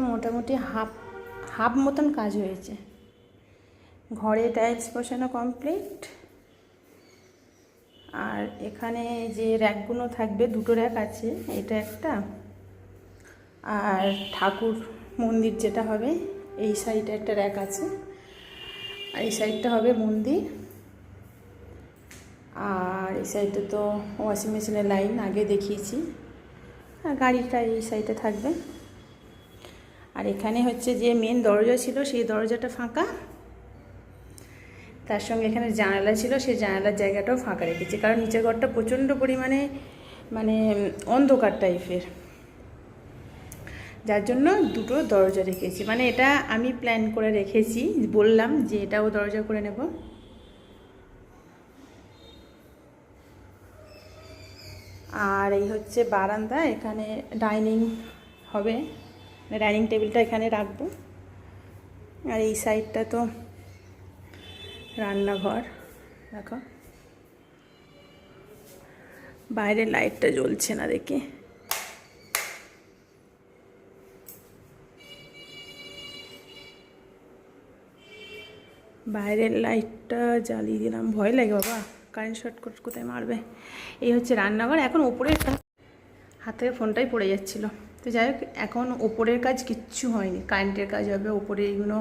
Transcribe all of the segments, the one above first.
মোটামুটি half half মতন কাজ হয়েছে। ঘরে টাইলস বসানো কমপ্লিট। আর এখানে যে র্যাকগুলো থাকবে, দুটো র্যাক আছে, এটা একটা। আর ঠাকুর মন্দির যেটা হবে, এই সাইডে একটা র্যাক আছে। আর এই সাইডটা হবে মন্দির। আর এই সাইডে তো ওয়াশিং মেশিনের লাইন আগে দেখিয়েছি। আর গাড়িটা এই সাইডে থাকবে। আর এখানে হচ্ছে যে মেন দরজা ছিল, সেই দরজাটা ফাঁকা। তার সঙ্গে এখানে জানালা ছিল, সেই জানালার জায়গাটাও ফাঁকা রেখেছি। কারণ নিচের ঘরটা প্রচণ্ড পরিমাণে মানে অন্ধকার টাইপের যার জন্য দুটো দরজা রেখেছি। মানে এটা আমি প্ল্যান করে রেখেছি, বললাম যে এটাও দরজা করে নেব। আর এই হচ্ছে বারান্দা, এখানে ডাইনিং হবে। ডাইনিং টেবিলটা এখানে রাখব। আর এই সাইডটা তো রান্নাঘর, দেখো। বাইরের লাইটটা জ্বলছে না দেখে। বাইরের লাইটটা জ্বালিয়ে দিলাম। ভয় লাগে বাবা, কারেন্ট শর্ট কোথায় মারবে? এই হচ্ছে রান্নাঘর, এখন ওপরের কাজ হাত ফোনটাই পড়ে যাচ্ছিল। তো যাই হোক, এখন ওপরের কাজ কিচ্ছু হয়নি। কারেন্টের কাজ হবে, ওপরে এইগুলো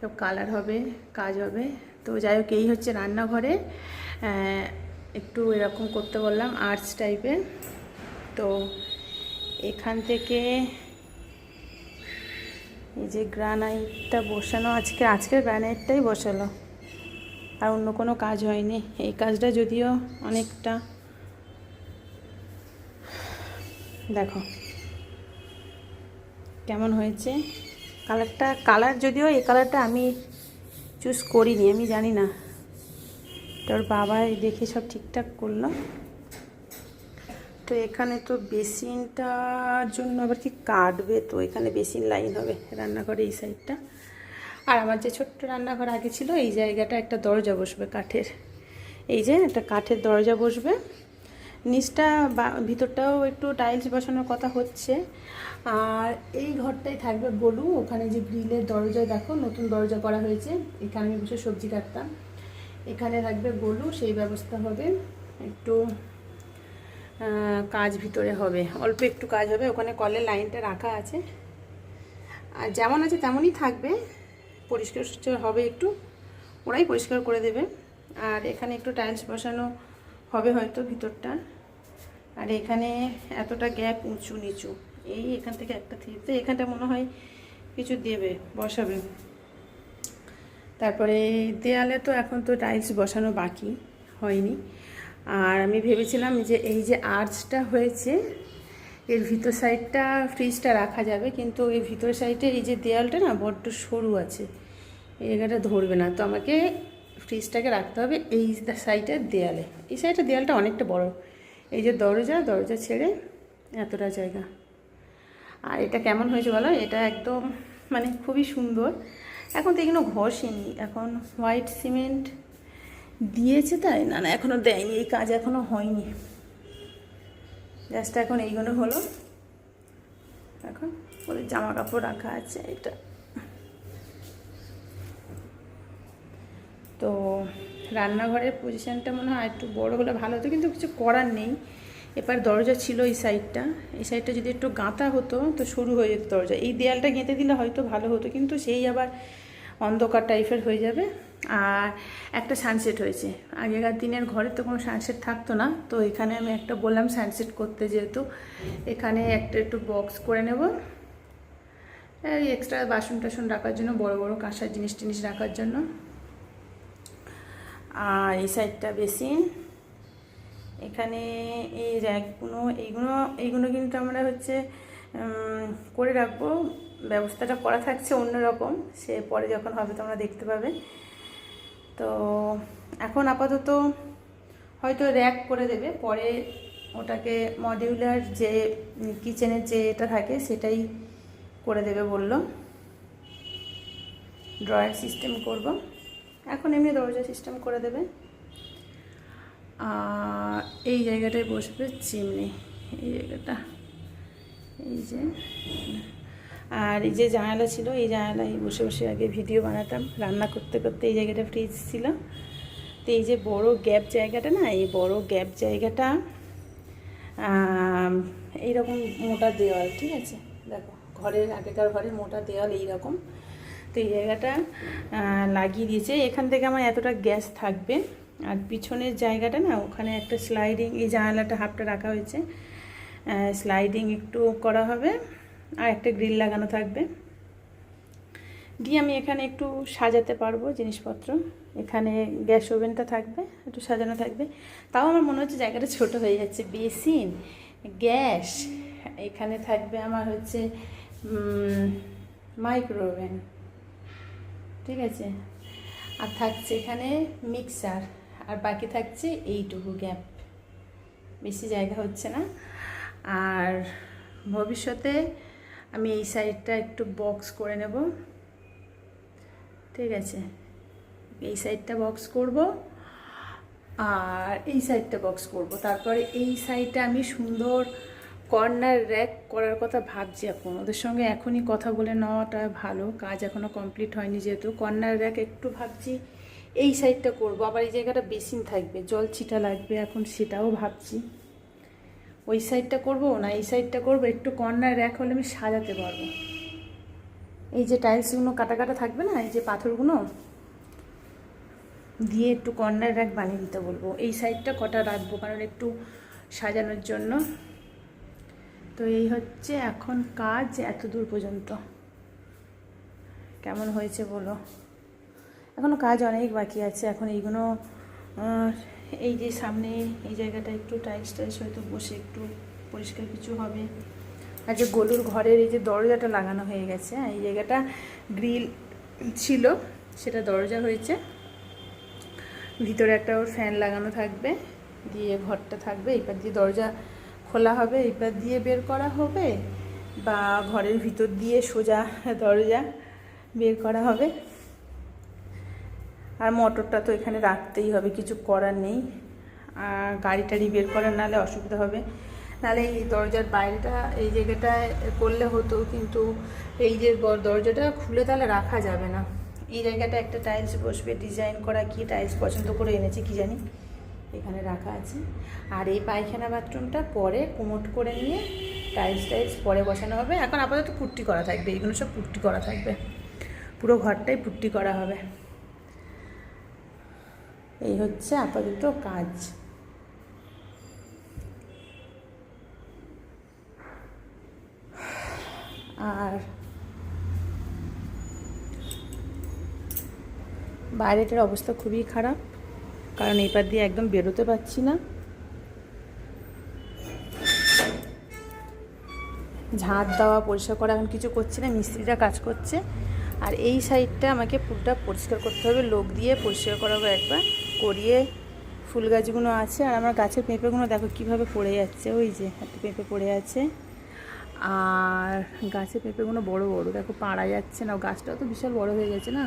সব কালার হবে, কাজ হবে। তো যাই হোক, এই হচ্ছে রান্নাঘরে। একটু এরকম করতে বললাম আর্টস টাইপের তো এখান থেকে এই যে গ্রানাইটটা বসানো, আজকে, আজকের গ্রানাইটটাই বসালো। আর অন্য কোনো কাজ হয়নি। এই কাজটা যদিও অনেকটা, দেখো। কেমন হয়েছে? কালারটা, কালার যদিও এই কালারটা আমি চুজ করিনি, আমি জানি না। তোর বাবাই দেখে সব ঠিকঠাক করল। তো এখানে তো বেসিনটার জন্য আবার কি কাটবে? তো এখানে বেসিন লাইন হবে রান্নাঘরে এই সাইডটা। আর আমার যে ছোট্ট রান্নাঘর আগে ছিল, এই জায়গাটা একটা দরজা বসবে কাঠের। এই যে একটা কাঠের দরজা বসবে। নিচটা বা, ভিতরটাও একটু টাইলস বসানোর কথা হচ্ছে। আর এই ঘরটাই থাকবে গলু ওখানে যে গ্রিলের দরজা, দেখো নতুন দরজা করা হয়েছে। এখানে আমি বসে সবজি কাটতাম। এখানে থাকবে গলু, সেই ব্যবস্থা হবে। একটু কাজ ভিতরে হবে। অল্প একটু কাজ হবে, ওখানে কলের লাইনটা রাখা আছে। আর যেমন আছে তেমনই থাকবে। পরিষ্কার হবে একটু। ওরাই পরিষ্কার করে দেবে। আর এখানে একটু টাইলস বসানো হবে হয়তো ভিতরটা। আর এখানে এতটা গ্যাপ উঁচু নিচু। এই এখান থেকে একটা থিতে এখানটা মনে হয় কিছু দেবে, বসাবে। তারপরে দেয়ালে তো এখন তো টাইলস বসানো বাকি হয়নি। আর আমি ভেবেছিলাম যে এই যে আর্চটা হয়েছে, এর ভিতর সাইডটা ফ্রিজটা রাখা যাবে। কিন্তু এই ভিতর সাইডে এই যে দেয়ালটা না বড্ড সরু আছে। এই জায়গাটা ধরবে না। তো আমাকে ফ্রিজটাকে রাখতে হবে এই সাইডের দেয়ালে। এই সাইডের দেয়ালটা অনেকটা বড়। এই যে দরজা দরজা ছেড়ে এতটা জায়গা। আর এটা কেমন হয়েছে বলো? এটা একদম মানে খুবই সুন্দর। এখন তো এগুলো ঘষেনি। এখন হোয়াইট সিমেন্ট দিয়েছে তাই? না না এখনও দেয়নি। এই কাজ এখনও হয়নি। জাস্ট এখন এইগুলো হলো। এখন ওদের জামা কাপড় রাখা আছে। এটা তো রান্নাঘরের পজিশানটা মনে হয় একটু বড় হলে ভালো হতো, কিন্তু কিছু করার নেই। এবার দরজা ছিল এই সাইডটা এই সাইডটা যদি একটু গাঁথা হতো, তো শুরু হয়ে যেত দরজা। এই দেয়ালটা গেঁথে দিলে হয়তো ভালো হতো, কিন্তু সেই আবার অন্ধকার টাইপের হয়ে যাবে। আর একটা সানসেট হয়েছে। আগেকার দিনের ঘরে তো কোনো সানসেট থাকতো না, তো এখানে আমি একটা বললাম সানসেট করতে যেহেতু। এখানে একটা একটু বক্স করে নেব। এক্সট্রা বাসন টাসন রাখার জন্য, বড় বড় কাঁসার জিনিস টিনিস রাখার জন্য। আর এই সাইডটা বেসিন। এখানে এই র্যাকগুলো, এইগুলো এইগুলো কিন্তু আমরা হচ্ছে করে রাখব। ব্যবস্থাটা করা থাকছে অন্যরকম, সে পরে যখন হবে তোমরা দেখতে পাবে। তো এখন আপাতত হয়তো র্যাক করে দেবে, পরে ওটাকে মডিউলার যে কিচেনের যে এটা থাকে সেটাই করে দেবে বলল। ড্রয়ার সিস্টেম করব। এখন এমনি দরজা সিস্টেম করে দেবে। আর এই জায়গাটায় বসবে চিমনি। এই জায়গাটা। এই যে, আর এই যে জানালা ছিল, এই জানালায় বসে বসে আগে ভিডিও বানাতাম। রান্না করতে করতে এই জায়গাটা ফ্রিজ ছিল। তো এই যে বড় গ্যাপ জায়গাটা না, এই বড় গ্যাপ জায়গাটা এইরকম মোটা দেওয়াল, ঠিক আছে? দেখো, ঘরের আগেকার ঘরে মোটা দেওয়াল এইরকম। তো এই জায়গাটা লাগিয়ে দিয়েছে। এখান থেকে আমার এতটা গ্যাস থাকবে। আর পিছনের জায়গাটা না, ওখানে একটা স্লাইডিং এই জানালাটা হাফটা রাখা হয়েছে। স্লাইডিং একটু করা হবে। আর একটা গ্রিল লাগানো থাকবে। দিয়ে আমি এখানে একটু সাজাতে পারব জিনিসপত্র। এখানে গ্যাস ওভেনটা থাকবে, একটু সাজানো থাকবে। তাও আমার মনে হচ্ছে জায়গাটা ছোট হয়ে যাচ্ছে। বেসিন, গ্যাস, এখানে থাকবে আমার হচ্ছে মাইক্রো ওভেন ঠিক আছে? আর থাকছে এখানে মিক্সার আর বাকি থাকছে এইটুকু গ্যাপ বেশি জায়গা হচ্ছে না। আর ভবিষ্যতে আমি এই সাইডটা একটু বক্স করে নেব। ঠিক আছে? এই সাইডটা বক্স করব, আর এই সাইডটা বক্স করব। তারপরে এই সাইডটা আমি সুন্দর কর্নার র্যাক করার কথা ভাবছি এখন। ওদের সঙ্গে এখনই কথা বলে নেওয়াটা ভালো। কাজ এখনও কমপ্লিট হয়নি যেহেতু। কর্নার র্যাক একটু ভাবছি এই সাইডটা করব। আবার এই জায়গাটা বেসিন থাকবে। জল ছিটা লাগবে এখন সেটাও ভাবছি। ওই সাইডটা করব না, এই সাইডটা করব? একটু কর্নার র্যাক হলে আমি সাজাতে পারব। এই যে টাইলসগুলো কাটা কাটা থাকবে না? এই যে পাথরগুলো? দিয়ে একটু কর্নার র্যাক বানিয়ে দিতে বলব। এই সাইডটা কটা রাখব? কারণ একটু সাজানোর জন্য। তো এই হচ্ছে এখন কাজ এত দূর পর্যন্ত। কেমন হয়েছে বলো? এখনও কাজ অনেক বাকি আছে। এখন এইগুলো এই যে সামনে এই জায়গাটা একটু টাইলস টাইলস হয়তো বসে একটু পরিষ্কার কিছু হবে। আর যে গলুর ঘরের এই যে দরজাটা লাগানো হয়ে গেছে, এই জায়গাটা গ্রিল ছিল, সেটা দরজা হয়েছে। ভিতরে একটা ওর ফ্যান লাগানো থাকবে, দিয়ে ঘরটা থাকবে এবার দিয়ে দরজা খোলা হবে এইবার দিয়ে বের করা হবে বা ঘরের ভিতর দিয়ে সোজা দরজা বের করা হবে। আর মোটরটা তো এখানে রাখতেই হবে, কিছু করার নেই। আর গাড়ি টাড়ি বের করার নাহলে অসুবিধা হবে। নাহলে এই দরজার বাইরেটা, এই জায়গাটায় করলে হতো, কিন্তু এই যে দরজাটা খুলে তাহলে রাখা যাবে না। এই জায়গাটা একটা টাইলস বসবে, ডিজাইন করা কি টাইলস পছন্দ করে এনেছে কি জানি। এখানে রাখা আছে। আর এই পায়খানা বাথরুমটা পরে কুমোট করে নিয়ে টাইলস টাইলস পরে বসানো হবে। এখন আপাতত পুট্টি করা থাকবে, এগুলো সব পুট্টি করা থাকবে। পুরো ঘরটাই পুট্টি করা হবে। এই হচ্ছে আপাতত কাজ। আর বাইরেটার অবস্থা খুবই খারাপ। কারণ এপার দিয়ে একদম বেরোতে পারছি না। ঝাঁট দেওয়া, পরিষ্কার করা, এখন কিছু করছে না, মিস্ত্রিরা কাজ করছে। আর এই সাইডটা আমাকে পুরোটা পরিষ্কার করতে হবে, লোক দিয়ে পরিষ্কার করাবো একবার, করিয়ে ফুল গাছগুলো আছে, আর আমার গাছের পেঁপেগুলো দেখো কীভাবে পড়ে যাচ্ছে, ওই যে একটা পেঁপে পড়ে আছে। আর গাছের পেঁপেগুলো বড় বড়, দেখো পাড়া যাচ্ছে না গাছটাও তো বিশাল বড় হয়ে গেছে না?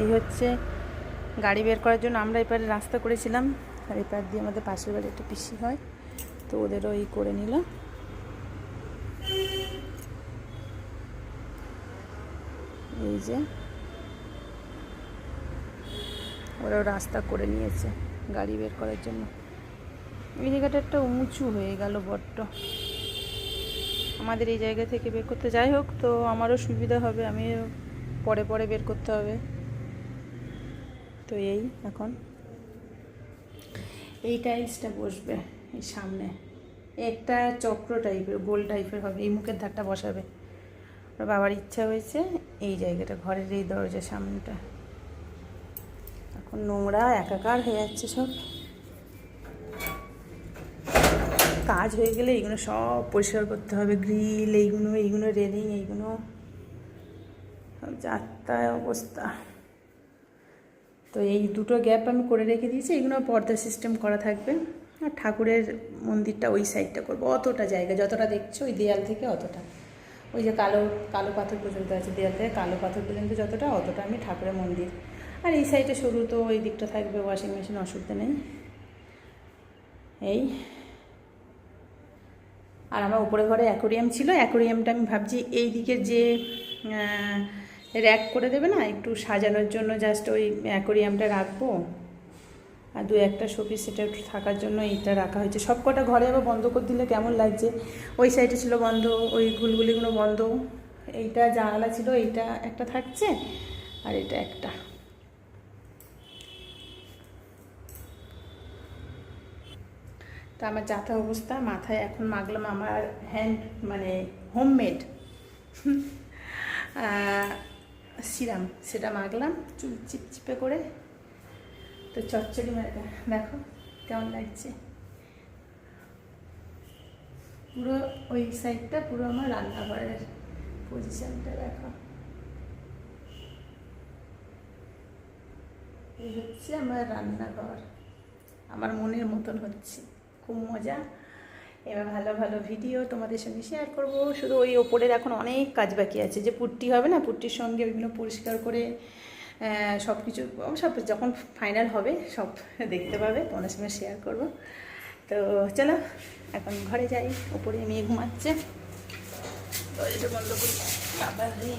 এই হচ্ছে গাড়ি বের করার জন্য আমরা এপারে রাস্তা করেছিলাম। আর এপার দিয়ে আমাদের পাশের বাড়ি একটা পিসি হয়, তো ওদেরও এই করে নিল। এই যে ওরাও রাস্তা করে নিয়েছে গাড়ি বের করার জন্য। এই জায়গাটা একটা উঁচু হয়ে গেল বড্ড। আমাদের এই জায়গা থেকে বের করতে, যাই হোক, তো আমারও সুবিধা হবে আমি পরে পরে বের করতে হবে। তো এই এখন। এই টাইলসটা বসবে এই সামনে। একটা চক্র টাইপের, গোল টাইপের হবে, এই মুখের ধারটা বসাবে। বাবার ইচ্ছা হয়েছে এই জায়গাটা, ঘরের এই দরজার সামনেটা। এখন নোংরা, একাকার হয়ে যাচ্ছে সব। কাজ হয়ে গেলে এইগুলো সব পরিষ্কার করতে হবে। গ্রিল, এইগুলো এইগুলো, রেলিং, এইগুলো। সব যাত্রায় অবস্থা। তো এই দুটো গ্যাপ আমি করে রেখে দিয়েছি, এগুলো পর্দা সিস্টেম করা থাকবে। আর ঠাকুরের মন্দিরটা ওই সাইডটা করব, অতটা জায়গা, যতটা দেখছ ওই দেয়াল থেকে অতটা। ওই যে কালো কালো পাথর পর্যন্ত আছে দেয়াল থেকে, কালো পাথর পর্যন্ত যতটা, অতটা আমি ঠাকুরের মন্দির। আর এই সাইডে সরু তো ওই দিকটা থাকবে ওয়াশিং মেশিন অসুবিধা নেই। এই। আর আমার উপরে ঘরে অ্যাকোরিয়াম ছিল অ্যাকোরিয়ামটা আমি ভাবছি এই দিকের যে র্যাক করে দেবে না? একটু সাজানোর জন্য জাস্ট ওই অ্যাকোরিয়ামটা রাখব। আর দু একটা শোপিস সেটা একটু থাকার জন্য এইটা রাখা হয়েছে। সব কটা ঘরে আবার বন্ধ করে দিলে কেমন লাগছে? ওই সাইডে ছিল বন্ধ, ওই গুলগুলিগুলো বন্ধ। এইটা জানালা ছিল, এইটা একটা থাকছে, আর এটা একটা। তা আমার যাতা অবস্থা, মাথায় এখন মাগলাম আমার হ্যান্ড মানে হোমমেড সিরাম সেটা মাগলাম চুল চিপচিপে করে। তো চচ্চড়ি মেয়েটা দেখো কেমন লাগছে। পুরো ওই সাইডটা পুরো আমার রান্নাঘরের পজিশনটা দেখো। এই হচ্ছে আমার রান্নাঘর। আমার মনের মতন হচ্ছে। খুব মজা। এবার ভালো ভালো ভিডিও তোমাদের সঙ্গে শেয়ার করব। শুধু ওই ওপরের এখন অনেক কাজ বাকি আছে। যে পুট্টি হবে না, পুট্টির সঙ্গে ওইগুলো পরিষ্কার করে সব কিছু সব যখন ফাইনাল হবে, সব দেখতে পাবে। তোমাদের সঙ্গে শেয়ার করব। তো চলো, এখন ঘরে যাই। ওপরে মেয়ে ঘুমাচ্ছে। বন্ধ করি। বাবা রে।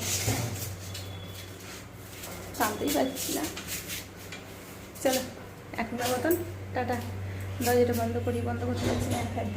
সামতেই পারছি না। চলো, এখনকার মতন, টাটা। দরজাটা বন্ধ করি বন্ধ করতে পারছি না ফ্যাট